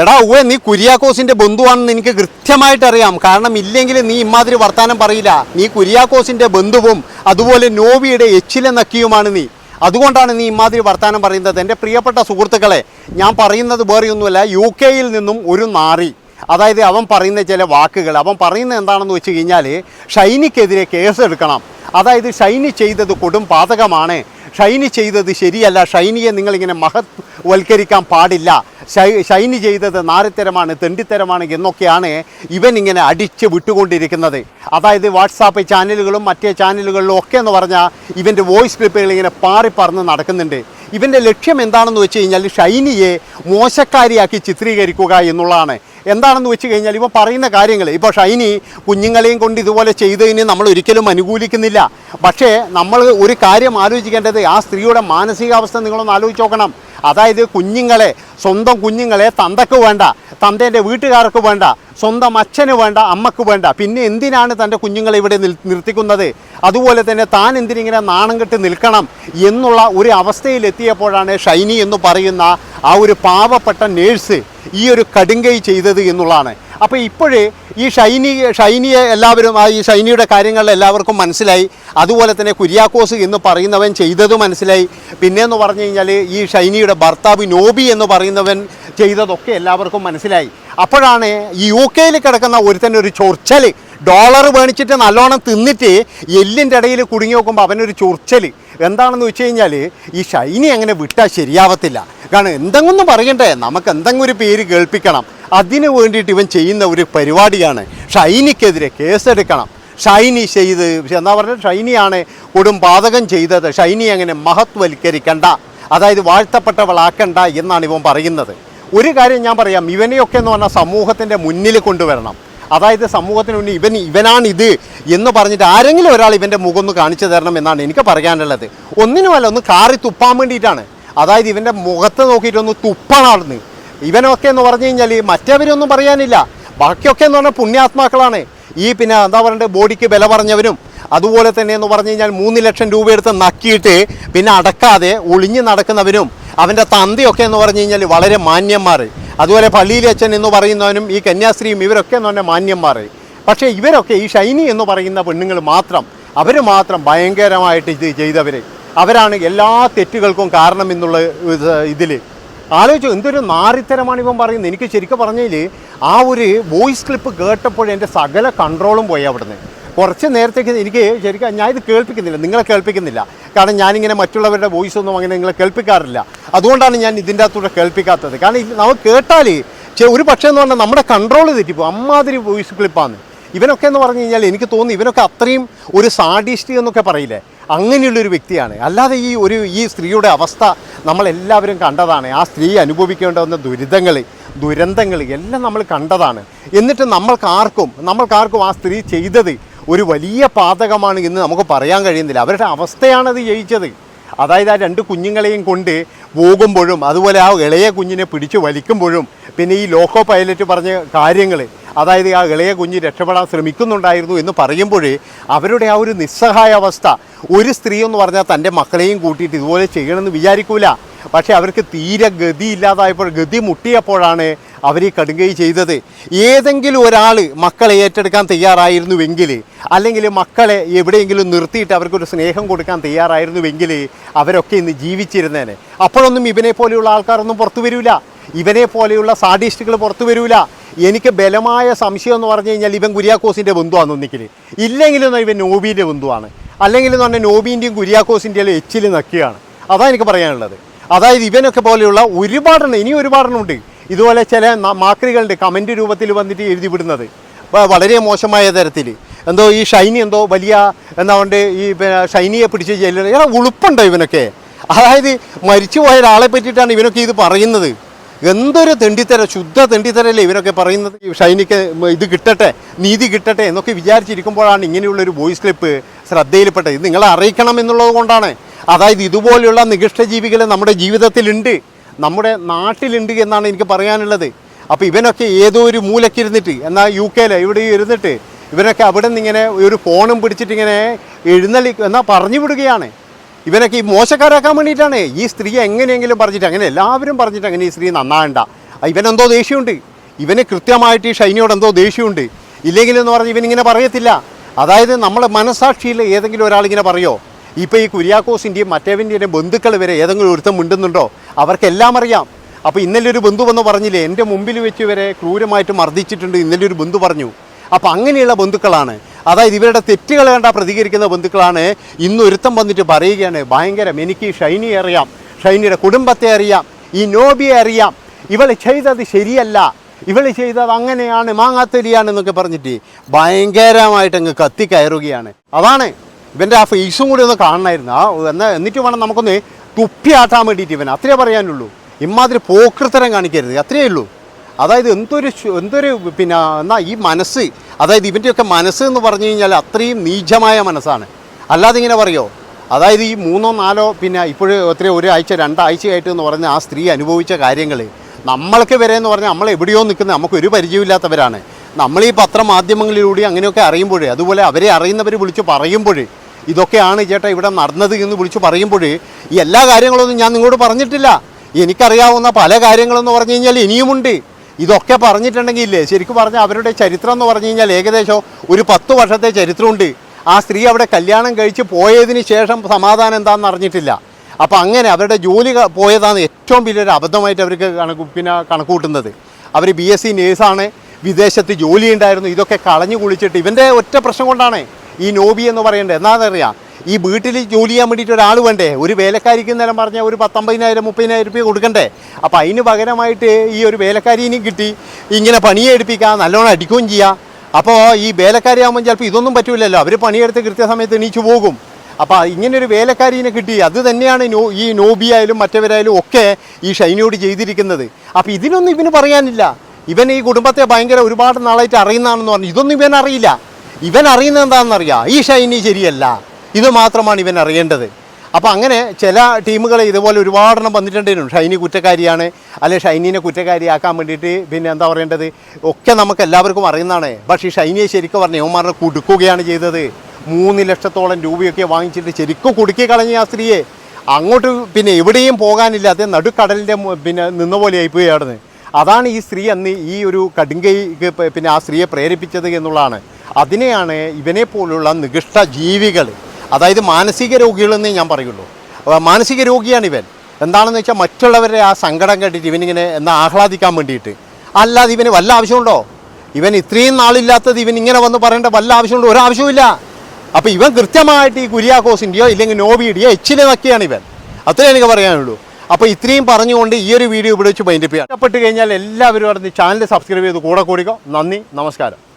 എടാ ഉവ്വേ നീ കുര്യാക്കോസിന്റെ ബന്ധുവാണെന്ന് എനിക്ക് കൃത്യമായിട്ട് അറിയാം. കാരണം ഇല്ലെങ്കിൽ നീ ഇമാതിരി വർത്താനം പറയില്ല. നീ കുര്യാക്കോസിന്റെ ബന്ധുവും അതുപോലെ നോവിയുടെ എച്ചിലെ നക്കിയുമാണ് നീ. അതുകൊണ്ടാണ് നീ ഇമാതിരി വർത്താനം പറയുന്നത്. എന്റെ പ്രിയപ്പെട്ട സുഹൃത്തുക്കളെ ഞാൻ പറയുന്നത് വേറെയൊന്നുമല്ല. യു കെയിൽ നിന്നും ഒരു നാറി. അതായത് അവൻ പറയുന്ന ചില വാക്കുകൾ. അവൻ പറയുന്നത് എന്താണെന്ന് വെച്ച് കഴിഞ്ഞാൽ ഷൈനിക്കെതിരെ കേസ് എടുക്കണം അതായത് ഷൈനി ചെയ്തത് കൊടും പാതകമാണ്. ഷൈനി ചെയ്തത് ശരിയല്ല. ഷൈനിയെ നിങ്ങളിങ്ങനെ മഹത് വൽക്കരിക്കാൻ പാടില്ല. ഷൈനി ചെയ്തത് നാരിത്തരമാണ് തെണ്ടിത്തരമാണ് എന്നൊക്കെയാണ് ഇവൻ ഇങ്ങനെ അടിച്ച് വിട്ടുകൊണ്ടിരിക്കുന്നത്. അതായത് വാട്സാപ്പ് ചാനലുകളും മറ്റേ ചാനലുകളിലും ഒക്കെ എന്ന് പറഞ്ഞാൽ ഇവന്റെ വോയിസ് ക്ലിപ്പുകൾ ഇങ്ങനെ പാറിപ്പറന്ന് നടക്കുന്നുണ്ട്. ഇവന്റെ ലക്ഷ്യം എന്താണെന്ന് വെച്ച് കഴിഞ്ഞാൽ ഷൈനിയെ മോശക്കാരിയാക്കി ചിത്രീകരിക്കുക എന്നുള്ളതാണ്. എന്താണെന്ന് വെച്ച് കഴിഞ്ഞാൽ ഇവ പറയുന്ന കാര്യങ്ങൾ ഇപ്പോൾ ഷൈനി കുഞ്ഞുങ്ങളെയും കൊണ്ട് ഇതുപോലെ ചെയ്തതിന് നമ്മൾ ഒരിക്കലും അനുകൂലിക്കുന്നില്ല. പക്ഷേ നമ്മൾ ഒരു കാര്യം ആലോചിക്കേണ്ടത് ആ സ്ത്രീയുടെ മാനസികാവസ്ഥ നിങ്ങളൊന്ന് ആലോചിച്ച് നോക്കണം. അതായത് കുഞ്ഞുങ്ങളെ സ്വന്തം കുഞ്ഞുങ്ങളെ തന്തക്ക് വേണ്ട തന്തേന്റെ വീട്ടുകാർക്ക് വേണ്ട സ്വന്തം അച്ഛന് വേണ്ട അമ്മയ്ക്ക് വേണ്ട. പിന്നെ എന്തിനാണ് തന്റെ കുഞ്ഞുങ്ങളെ ഇവിടെ നിർത്തിക്കുന്നത്? അതുപോലെ തന്നെ താൻ എന്തിനിങ്ങനെ നാണം കെട്ട് നിൽക്കണം എന്നുള്ള ഒരു അവസ്ഥയിലെത്തിയപ്പോഴാണ് ഷൈനി എന്ന് പറയുന്ന ആ ഒരു പാവപ്പെട്ട നേഴ്സ് ഈ ഒരു കടുങ്കൈ ചെയ്തത് എന്നുള്ളതാണ്. അപ്പോൾ ഇപ്പോഴേ ഈ ഷൈനി ഷൈനിയെ എല്ലാവരും ആ ഈ ഷൈനിയുടെ കാര്യങ്ങൾ എല്ലാവർക്കും മനസ്സിലായി. അതുപോലെ തന്നെ കുര്യാക്കോസ് എന്ന് പറയുന്നവൻ ചെയ്തത് മനസ്സിലായി. പിന്നെയെന്ന് പറഞ്ഞു കഴിഞ്ഞാൽ ഈ ഷൈനിയുടെ ഭർത്താവ് നോബി എന്ന് പറയുന്നവൻ ചെയ്തതൊക്കെ എല്ലാവർക്കും മനസ്സിലായി. അപ്പോഴാണ് ഈ യു കെയിൽ കിടക്കുന്ന ഒരുത്തൻ ഒരു ചൊറിച്ചൽ ഡോളർ മേടിച്ചിട്ട് നല്ലോണം തിന്നിട്ട് എല്ലിന്റെ ഇടയിൽ കുടുങ്ങി നോക്കുമ്പോൾ അവനൊരു ചൊറിച്ചൽ എന്താണെന്ന് വെച്ച് കഴിഞ്ഞാൽ ഈ ഷൈനി അങ്ങനെ വിട്ടാൽ ശരിയാവത്തില്ല. കാരണം എന്തെങ്കിലും പറയണ്ടേ നമുക്ക് എന്തെങ്കിലും ഒരു പേര് കേൾപ്പിക്കണം. അതിനു വേണ്ടിയിട്ട് ഇവൻ ചെയ്യുന്ന ഒരു പരിപാടിയാണ്. ഷൈനിക്കെതിരെ കേസെടുക്കണം. ഷൈനി ചെയ്ത് എന്താ പറഞ്ഞാൽ ഷൈനിയാണ് കൊടും പാതകം ചെയ്തത്. ഷൈനി അങ്ങനെ മഹത്വൽക്കരിക്കണ്ട. അതായത് വാഴ്ത്തപ്പെട്ടവളാക്കണ്ട എന്നാണ് ഇവൻ പറയുന്നത്. ഒരു കാര്യം ഞാൻ പറയാം. ഇവനെയൊക്കെ എന്ന് പറഞ്ഞാൽ സമൂഹത്തിന്റെ മുന്നിൽ കൊണ്ടുവരണം. അതായത് സമൂഹത്തിന് മുന്നിൽ ഇവൻ ഇവനാണിത് എന്ന് പറഞ്ഞിട്ട് ആരെങ്കിലും ഒരാൾ ഇവന്റെ മുഖം ഒന്ന് കാണിച്ചു തരണം എന്നാണ് എനിക്ക് പറയാനുള്ളത്. ഒന്നിനുമല്ല ഒന്ന് കാറി തുപ്പാൻ വേണ്ടിയിട്ടാണ്. അതായത് ഇവന്റെ മുഖത്ത് നോക്കിയിട്ടൊന്ന് തുപ്പണാണെന്ന് ഇവനൊക്കെ എന്ന് പറഞ്ഞു കഴിഞ്ഞാൽ മറ്റവരൊന്നും പറയാനില്ല. ബാക്കിയൊക്കെ എന്ന് പറഞ്ഞാൽ പുണ്യാത്മാക്കളാണ്. ഈ പിന്നെ എന്താ പറയുക ബോഡിക്ക് വില പറഞ്ഞവരും അതുപോലെ തന്നെ എന്ന് പറഞ്ഞു കഴിഞ്ഞാൽ മൂന്ന് ലക്ഷം രൂപ എടുത്ത് നക്കിയിട്ട് പിന്നെ അടക്കാതെ ഒളിഞ്ഞു നടക്കുന്നവരും അവന്റെ തന്തയൊക്കെ എന്ന് പറഞ്ഞു കഴിഞ്ഞാൽ വളരെ മാന്യന്മാർ അതുപോലെ പള്ളിയിലെ അച്ഛൻ എന്ന് പറയുന്നവനും ഈ കന്യാസ്ത്രീയും ഇവരൊക്കെ എന്ന് പറഞ്ഞാൽ മാന്യന്മാരായി പക്ഷേ ഇവരൊക്കെ ഈ ഷൈനി എന്ന് പറയുന്ന പെണ്ണുങ്ങൾ മാത്രം അവർ മാത്രം ഭയങ്കരമായിട്ട് ഇത് ചെയ്തവർ അവരാണ് എല്ലാ തെറ്റുകൾക്കും കാരണം എന്നുള്ള ഇതിൽ ആലോചിച്ചു എന്തൊരു നാറിത്തരമാണ് ഇവൻ പറയുന്നത്. എനിക്ക് ശരിക്കും പറഞ്ഞതിൽ ആ ഒരു വോയിസ് ക്ലിപ്പ് കേട്ടപ്പോൾ എന്റെ സകല കൺട്രോളും പോയി അവിടുന്ന്. കുറച്ച് നേരത്തേക്ക് എനിക്ക് ശരിക്കും ഞാൻ ഇത് കേൾപ്പിക്കുന്നില്ല നിങ്ങളെ കേൾപ്പിക്കുന്നില്ല. കാരണം ഞാനിങ്ങനെ മറ്റുള്ളവരുടെ വോയിസ് ഒന്നും അങ്ങനെ നിങ്ങളെ കേൾപ്പിക്കാറില്ല. അതുകൊണ്ടാണ് ഞാൻ ഇതിന്റെ അകത്തൂടെ കേൾപ്പിക്കാത്തത്. കാരണം നമുക്ക് കേട്ടാൽ ഒരു പക്ഷേ എന്ന് പറഞ്ഞാൽ നമ്മുടെ കൺട്രോൾ തെറ്റിപ്പോൾ അമ്മാതിരി വോയിസ് ക്ലിപ്പാണ് ഇവനൊക്കെ എന്ന് പറഞ്ഞു കഴിഞ്ഞാൽ എനിക്ക് തോന്നുന്നു ഇവനൊക്കെ അത്രയും ഒരു സാഡിസ്റ്റ് എന്നൊക്കെ പറയില്ലേ? അങ്ങനെയുള്ളൊരു വ്യക്തിയാണ്. അല്ലാതെ ഈ ഒരു ഈ സ്ത്രീയുടെ അവസ്ഥ നമ്മളെല്ലാവരും കണ്ടതാണ്. ആ സ്ത്രീ അനുഭവിക്കേണ്ടുന്ന ദുരിതങ്ങൾ ദുരന്തങ്ങൾ എല്ലാം നമ്മൾ കണ്ടതാണ്. എന്നിട്ട് നമ്മൾക്കാർക്കും നമ്മൾക്കാർക്കും ആ സ്ത്രീ ചെയ്തത് ഒരു വലിയ പാതകമാണ് എന്ന് നമുക്ക് പറയാൻ കഴിയുന്നില്ല. അവരുടെ അവസ്ഥയാണത് ജയിച്ചത്. അതായത് ആ രണ്ട് കുഞ്ഞുങ്ങളെയും കൊണ്ട് പോകുമ്പോഴും അതുപോലെ ആ ഇളയ കുഞ്ഞിനെ പിടിച്ചു വലിക്കുമ്പോഴും പിന്നെ ഈ ലോക്കോ പൈലറ്റ് പറഞ്ഞ കാര്യങ്ങൾ അതായത് ആ ഇളയ കുഞ്ഞ് രക്ഷപ്പെടാൻ ശ്രമിക്കുന്നുണ്ടായിരുന്നു എന്ന് പറയുമ്പോൾ അവരുടെ ആ ഒരു നിസ്സഹായ അവസ്ഥ ഒരു സ്ത്രീ എന്ന് പറഞ്ഞാൽ തന്റെ മക്കളെയും കൂട്ടിയിട്ട് ഇതുപോലെ ചെയ്യണമെന്ന് വിചാരിക്കൂല. പക്ഷേ അവർക്ക് തീരെ ഗതി ഇല്ലാതായപ്പോൾ ഗതി മുട്ടിയപ്പോഴാണ് അവർ ഈ കടുങ്കൈ ചെയ്തത്. ഏതെങ്കിലും ഒരാൾ മക്കളെ ഏറ്റെടുക്കാൻ തയ്യാറായിരുന്നുവെങ്കിൽ അല്ലെങ്കിൽ മക്കളെ എവിടെയെങ്കിലും നിർത്തിയിട്ട് അവർക്കൊരു സ്നേഹം കൊടുക്കാൻ തയ്യാറായിരുന്നുവെങ്കിൽ അവരൊക്കെ ഇന്ന് ജീവിച്ചിരുന്നേനെ. അപ്പോഴൊന്നും ഇവനെ പോലെയുള്ള ആൾക്കാരൊന്നും പുറത്തു വരില്ല ഇവനെ പോലെയുള്ള സാഡിസ്റ്റുകൾ പുറത്തു വരില്ല എനിക്ക് ബലമായ സംശയം എന്ന് പറഞ്ഞു കഴിഞ്ഞാൽ ഇവൻ കുര്യാക്കോസിന്റെ ബന്ധുവാണ് ഒന്നിക്കൽ ഇല്ലെങ്കിലും ഇവൻ നോബീന്റെ ബന്ധുവാണ്. അല്ലെങ്കിൽ എന്ന് പറഞ്ഞാൽ നോബീന്റെയും കുര്യാക്കോസിന്റെയും എച്ചിൽ നക്കിയാണ്. അതാണ് എനിക്ക് പറയാനുള്ളത്. അതായത് ഇവനൊക്കെ പോലെയുള്ള ഒരുപാടെണ്ണം ഇനി ഒരുപാടെണ്ണമുണ്ട്. ഇതുപോലെ ചില മാക്രികളുടെ കമന്റ് രൂപത്തിൽ വന്നിട്ട് എഴുതി വിടുന്നത്. വളരെ മോശമായ തരത്തിൽ എന്തോ ഈ ഷൈനി എന്തോ വലിയ എന്താ കൊണ്ട് ഈ ഷൈനിയെ പിടിച്ച് ജയിലിൽ ഏടാ ഉളുപ്പുണ്ടോ ഇവനൊക്കെ? അതായത് മരിച്ചു പോയ ഒരാളെ പറ്റിയിട്ടാണ് ഇവനൊക്കെ ഇത് പറയുന്നത്. എന്തൊരു തെണ്ടിത്തര ശുദ്ധ തെണ്ടിത്തരല്ലേ ഇവനൊക്കെ പറയുന്നത്. ഷൈനിക്ക് ഇത് കിട്ടട്ടെ നീതി കിട്ടട്ടെ എന്നൊക്കെ വിചാരിച്ചിരിക്കുമ്പോഴാണ് ഇങ്ങനെയുള്ളൊരു വോയിസ് ക്ലിപ്പ് ശ്രദ്ധയിൽപ്പെട്ടത്. ഇത് നിങ്ങളെ അറിയിക്കണം എന്നുള്ളത് കൊണ്ടാണ്. അതായത് ഇതുപോലെയുള്ള നികഷ്ടജീവികൾ നമ്മുടെ ജീവിതത്തിലുണ്ട് നമ്മുടെ നാട്ടിലുണ്ട് എന്നാണ് എനിക്ക് പറയാനുള്ളത്. അപ്പോൾ ഇവനൊക്കെ ഏതോ ഒരു മൂലക്കിരുന്നിട്ട് എന്നാൽ യു കെയിൽ ഇവിടെ ഇരുന്നിട്ട് ഇവനൊക്കെ അവിടെ നിന്ന് ഇങ്ങനെ ഒരു ഫോണും പിടിച്ചിട്ട് ഇങ്ങനെ എഴുന്നള്ളി എന്നാൽ പറഞ്ഞു വിടുകയാണ്. ഇവനൊക്കെ ഈ മോശക്കാരാക്കാൻ വേണ്ടിയിട്ടാണ്. ഈ സ്ത്രീ എങ്ങനെയെങ്കിലും പറഞ്ഞിട്ട് അങ്ങനെ എല്ലാവരും പറഞ്ഞിട്ട് അങ്ങനെ ഈ സ്ത്രീ നന്നാകണ്ട ഇവനെന്തോ ദേഷ്യമുണ്ട്. ഇവന് കൃത്യമായിട്ട് ഈ ഷൈനിയോട് എന്തോ ദേഷ്യമുണ്ട്. ഇല്ലെങ്കിലെന്ന് പറഞ്ഞ് ഇവനിങ്ങനെ പറയത്തില്ല. അതായത് നമ്മുടെ മനസാക്ഷിയിൽ ഏതെങ്കിലും ഒരാളിങ്ങനെ പറയോ ഇപ്പോൾ ഈ കുര്യാക്കോസിന്റെയും മറ്റേവന്റെയും ബന്ധുക്കൾ വരെ ഏതെങ്കിലും ഒരുത്തം മിണ്ടുന്നുണ്ടോ? അവർക്കെല്ലാം അറിയാം. അപ്പോൾ ഇന്നലെ ഒരു ബന്ധു വന്ന് പറഞ്ഞില്ലേ എന്റെ മുമ്പിൽ വെച്ച് വരെ ക്രൂരമായിട്ട് മർദ്ദിച്ചിട്ടുണ്ട് ഇന്നലെ ഒരു ബന്ധു പറഞ്ഞു. അപ്പോൾ അങ്ങനെയുള്ള ബന്ധുക്കളാണ്. അതായത് ഇവരുടെ തെറ്റുകൾ കണ്ട പ്രതികരിക്കുന്ന ബന്ധുക്കളാണ്. ഇന്ന് ഒരുത്തം വന്നിട്ട് പറയുകയാണ് ഭയങ്കരം എനിക്ക് ഷൈനി ഷൈനിയെ അറിയാം. ഷൈനിയുടെ കുടുംബത്തെ അറിയാം. ഈ നോബിയെ അറിയാം. ഇവൾ ചെയ്തത് ശരിയല്ല. ഇവൾ ചെയ്തത് അങ്ങനെയാണ് മാങ്ങാത്തൊലിയാണ് എന്നൊക്കെ പറഞ്ഞിട്ട് ഭയങ്കരമായിട്ട് അങ്ങ് കത്തിക്കയറുകയാണ് അതാണ് ഇവന്റെ ആ ഫേസും കൂടി ഒന്ന് കാണണമായിരുന്നു ആ എന്ന എന്നിട്ട് വേണം നമുക്കൊന്ന് തുപ്പിയാട്ടാൻ വേണ്ടിയിട്ട് ഇവൻ അത്രേ പറയാനുള്ളൂ. ഇമാതിരി പോക്കൃത്തരം കാണിക്കരുത്. അത്രയേ ഉള്ളൂ. അതായത് എന്തൊരു എന്തൊരു പിന്നെ എന്നാൽ ഈ മനസ്സ് അതായത് ഇവന്റെയൊക്കെ മനസ്സ് എന്ന് പറഞ്ഞു കഴിഞ്ഞാൽ അത്രയും നീചമായ മനസ്സാണ്. അല്ലാതെ ഇങ്ങനെ പറയോ? അതായത് ഈ മൂന്നോ നാലോ പിന്നെ ഇപ്പോഴും എത്രയോ ഒരാഴ്ച രണ്ടാഴ്ചയായിട്ട് എന്ന് പറഞ്ഞ ആ സ്ത്രീ അനുഭവിച്ച കാര്യങ്ങൾ. നമ്മൾക്ക് വരെ എന്ന് പറഞ്ഞാൽ നമ്മൾ എവിടെയോ നിൽക്കുന്ന നമുക്ക് ഒരു പരിചയമില്ലാത്തവരാണ്. നമ്മൾ ഈ പത്രമാധ്യമങ്ങളിലൂടെ അങ്ങനെയൊക്കെ അറിയുമ്പോഴേ അതുപോലെ അവരെ അറിയുന്നവർ വിളിച്ച് പറയുമ്പോൾ ഇതൊക്കെയാണ് ചേട്ടാ ഇവിടെ നടന്നത് എന്ന് വിളിച്ചു പറയുമ്പോൾ ഈ എല്ലാ കാര്യങ്ങളൊന്നും ഞാൻ നിങ്ങളോട് പറഞ്ഞിട്ടില്ല. എനിക്കറിയാവുന്ന പല കാര്യങ്ങളെന്ന് പറഞ്ഞു കഴിഞ്ഞാൽ ഇനിയുമുണ്ട്. ഇതൊക്കെ പറഞ്ഞിട്ടുണ്ടെങ്കിൽ ഇല്ലേ ശരിക്കും പറഞ്ഞാൽ അവരുടെ ചരിത്രം എന്ന് പറഞ്ഞു കഴിഞ്ഞാൽ ഏകദേശം ഒരു പത്ത് വർഷത്തെ ചരിത്രമുണ്ട്. ആ സ്ത്രീ അവിടെ കല്യാണം കഴിച്ച് പോയതിന് ശേഷം സമാധാനം എന്താണെന്ന് അറിഞ്ഞിട്ടില്ല. അപ്പോൾ അങ്ങനെ അവരുടെ ജോലി പോയതാണ് ഏറ്റവും വലിയൊരു അബദ്ധമായിട്ട് അവർക്ക് കണക്ക് പിന്നെ കണക്ക് കൂട്ടുന്നത് അവർ ബി എസ് സി നേഴ്സാണ് വിദേശത്ത് ജോലി ഉണ്ടായിരുന്നു ഇതൊക്കെ കളഞ്ഞു കുളിച്ചിട്ട് ഇവന്റെ ഒറ്റ പ്രശ്നം കൊണ്ടാണ് ഈ നോബി എന്ന് പറയേണ്ടത് എന്നാണെന്നറിയാം ഈ വീട്ടിൽ ജോലി ചെയ്യാൻ വേണ്ടിയിട്ട് ഒരാൾ വേണ്ടേ? ഒരു വേലക്കാരിക്ക് നേരം പറഞ്ഞാൽ ഒരു പത്തൊമ്പതിനായിരം മുപ്പതിനായിരം രൂപ കൊടുക്കണ്ടേ? അപ്പോൾ അതിന് പകരമായിട്ട് ഈ ഒരു വേലക്കാരിനെയും കിട്ടി. ഇങ്ങനെ പണിയെ എടുപ്പിക്കുക നല്ലോണം അടിക്കുകയും ചെയ്യാം. അപ്പോൾ ഈ വേലക്കാരിയാകുമ്പോൾ ചിലപ്പോൾ ഇതൊന്നും പറ്റൂലല്ലോ. അവർ പണിയെടുത്ത് കൃത്യസമയത്ത് എണീച്ചു പോകും. അപ്പോൾ ഇങ്ങനൊരു വേലക്കാരിനെ കിട്ടി. അത് തന്നെയാണ് നോ ഈ നോബി ആയാലും മറ്റവരായാലും ഒക്കെ ഈ ഷൈനിയോട് ചെയ്തിരിക്കുന്നത്. അപ്പോൾ ഇതിനൊന്നും ഇവന് പറയാനില്ല. ഇവൻ ഈ കുടുംബത്തെ ഭയങ്കര ഒരുപാട് നാളായിട്ട് അറിയുന്നതാണെന്ന് പറഞ്ഞു. ഇതൊന്നും ഇവൻ അറിയില്ല ഇവൻ അറിയുന്നത് എന്താണെന്നറിയാം? ഈ ഷൈനി ശരിയല്ല. ഇത് മാത്രമാണ് ഇവൻ അറിയേണ്ടത്. അപ്പോൾ അങ്ങനെ ചില ടീമുകൾ ഇതുപോലെ ഒരുപാടെണ്ണം വന്നിട്ടുണ്ടായിരുന്നു ഷൈനി കുറ്റക്കാരിയാണ്. അല്ലെ ഷൈനിനെ കുറ്റക്കാരിയാക്കാൻ വേണ്ടിയിട്ട് പിന്നെ എന്താ പറയേണ്ടത്? ഒക്കെ നമുക്ക് എല്ലാവർക്കും അറിയുന്നതാണ്. പക്ഷേ ഷൈനിയെ ശരിക്കും പറഞ്ഞ യവന്മാരെ കുടുക്കുകയാണ് ചെയ്തത്. മൂന്ന് ലക്ഷത്തോളം രൂപയൊക്കെ വാങ്ങിച്ചിട്ട് ശരിക്കും കുടുക്കി കളഞ്ഞ ആ സ്ത്രീയെ. അങ്ങോട്ട് പിന്നെ എവിടെയും പോകാനില്ലാതെ നടുക്കടലിന്റെ പിന്നെ നിന്ന പോലെ ആയിപ്പോയി അതാണ് ഈ സ്ത്രീ അന്ന് ഈ ഒരു കടുങ്കൈക്ക് പിന്നെ ആ സ്ത്രീയെ പ്രേരിപ്പിച്ചത് എന്നുള്ളതാണ്. അതിനെയാണ് ഇവനെ പോലുള്ള നികൃഷ്ട ജീവികൾ അതായത് മാനസിക രോഗികളെന്നേ ഞാൻ പറയുള്ളൂ. മാനസിക രോഗിയാണ് ഇവൻ. എന്താണെന്ന് വെച്ചാൽ മറ്റുള്ളവരുടെ ആ സങ്കടം കണ്ടിട്ട് ഇവനിങ്ങനെ എന്നാ ആഹ്ലാദിക്കാൻ വേണ്ടിയിട്ട്. അല്ലാതെ ഇവന് വല്ല ആവശ്യമുണ്ടോ? ഇവൻ ഇത്രയും നാളില്ലാത്തത് ഇവൻ ഇങ്ങനെ വന്ന് പറയേണ്ട വല്ല ആവശ്യമുണ്ടോ? ഒരാവശ്യമില്ല അപ്പോൾ ഇവൻ കൃത്യമായിട്ട് ഈ കുര്യാക്കോസിന്റെയോ ഇല്ലെങ്കിൽ നോബിയുടെയോ എച്ചിലെ നക്കിയാണ് ഇവൻ. അത്രേ എനിക്ക് പറയാനുള്ളൂ. അപ്പോൾ ഇത്രയും പറഞ്ഞുകൊണ്ട് ഈ ഒരു വീഡിയോ ഇവിടെ വെച്ച് മൈൻഡപ്പ് ചെയ്യാം. ഇഷ്ടപ്പെട്ട് കഴിഞ്ഞാൽ എല്ലാവരും അറിഞ്ഞ് ചാനൽ സബ്സ്ക്രൈബ് ചെയ്ത് കൂടെ കൂടിക്കോ. നന്ദി നമസ്കാരം.